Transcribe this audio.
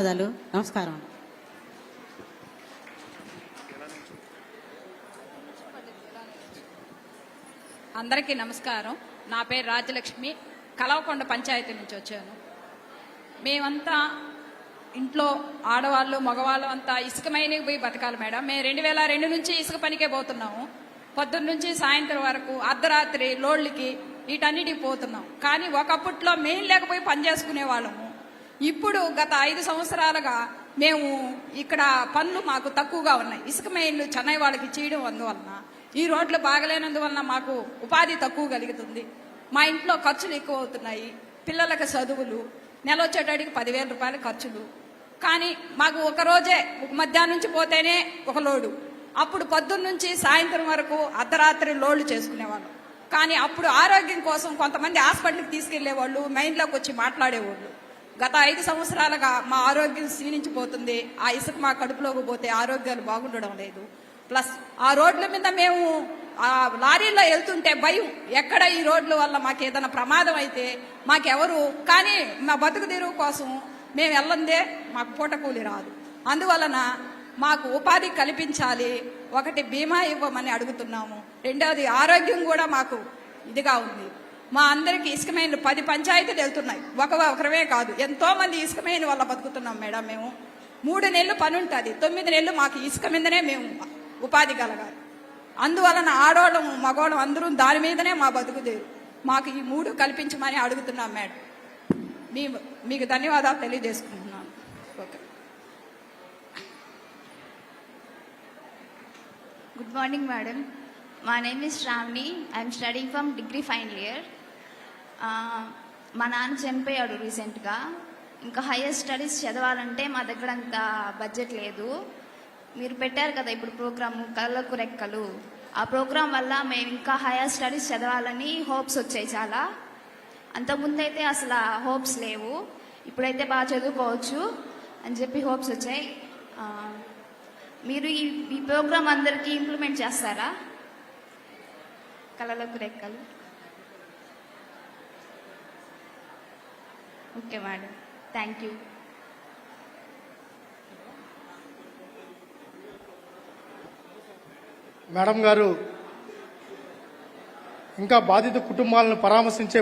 ధన్యవాదాలు. నమస్కారం. అందరికీ నమస్కారం. నా పేరు రాజలక్ష్మి. కలవకొండ పంచాయతీ నుంచి వచ్చాను. మేమంతా ఇంట్లో ఆడవాళ్ళు మగవాళ్ళు అంతా ఇసుకమైన పోయి బతకాలి మేడం. మేము రెండు వేల రెండు నుంచి ఇసుక పనికే పోతున్నాము. పొద్దున్న నుంచి సాయంత్రం వరకు అర్ధరాత్రి లోళ్ళకి వీటన్నిటికి పోతున్నాం. కానీ ఒకప్పట్లో మేము లేకపోయి పని చేసుకునే వాళ్ళము ఇప్పుడు గత ఐదు సంవత్సరాలుగా మేము ఇక్కడ పనులు మాకు తక్కువగా ఉన్నాయి. ఇసుక మెయిన్లు చెన్నై వాళ్ళకి చేయడం అందువలన ఈ రోడ్లు బాగలేనందువలన మాకు ఉపాధి తక్కువ కలుగుతుంది. మా ఇంట్లో ఖర్చులు ఎక్కువ అవుతున్నాయి. పిల్లలకు చదువులు నెల పదివేల రూపాయల ఖర్చులు. కానీ మాకు ఒక రోజే మధ్యాహ్నం నుంచి పోతేనే ఒక లోడు. అప్పుడు పొద్దున్న నుంచి సాయంత్రం వరకు అర్ధరాత్రి లోడ్లు చేసుకునేవాళ్ళం. కానీ అప్పుడు ఆరోగ్యం కోసం కొంతమంది హాస్పిటల్కి తీసుకెళ్ళేవాళ్ళు మైండ్లోకి వచ్చి మాట్లాడేవాళ్ళు. గత ఐదు సంవత్సరాలుగా మా ఆరోగ్యం క్షీణించిపోతుంది. ఆ ఇసుక మా కడుపులోకి పోతే ఆరోగ్యాలు బాగుండడం లేదు. ప్లస్ ఆ రోడ్ల మీద మేము ఆ లారీలో వెళ్తుంటే భయం. ఎక్కడ ఈ రోడ్ల వల్ల మాకు ఏదైనా ప్రమాదం అయితే మాకెవరు? కానీ మా బతుకు తీరువు కోసం మేము వెళ్ళందే మాకు పూట కూలి రాదు. అందువలన మాకు ఉపాధి కల్పించాలి. ఒకటి బీమా ఇవ్వమని అడుగుతున్నాము. రెండవది ఆరోగ్యం కూడా మాకు ఇదిగా ఉంది. మా అందరికి ఇసుకమైన పది పంచాయతీలు వెళ్తున్నాయి. ఒక ఒకరమే కాదు. ఎంతో మంది ఇసుకమైన వల్ల బతుకుతున్నాం మేడం మేము. మూడు నెలలు పని ఉంటుంది తొమ్మిది నెలలు మాకు ఇసుక మీదనే మేము ఉపాధి కలగాలి. అందువలన ఆడవాళ్ళం మగవాళ్ళం అందరూ దాని మీదనే మా బతుకుదేరు మాకు ఈ మూడు కల్పించమని అడుగుతున్నాం మేడం. మీ మీకు ధన్యవాదాలు తెలియజేసుకుంటున్నాను. Okay. Good morning madam My name is Shravani. I'm studying from degree final year. మా నాన్న చనిపోయాడు రీసెంట్గా. ఇంకా హయ్యర్ స్టడీస్ చదవాలంటే మా దగ్గర అంత బడ్జెట్ లేదు. మీరు పెట్టారు కదా ఇప్పుడు ప్రోగ్రాము కళ్ళకు రెక్కలు. ఆ ప్రోగ్రాం వల్ల మేము ఇంకా హైయర్ స్టడీస్ చదవాలని హోప్స్ వచ్చాయి చాలా. అంతకుముందైతే అసలు హోప్స్ లేవు. ఇప్పుడైతే బాగా చదువుకోవచ్చు అని చెప్పి హోప్స్ వచ్చాయి. మీరు ఈ ఈ ప్రోగ్రాం అందరికీ ఇంప్లిమెంట్ చేస్తారా? కళలకు రెక్కలు. Okay madam. Thank you madam గారు ఇంకా బాధిత కుటుంబాలను పరామర్శించే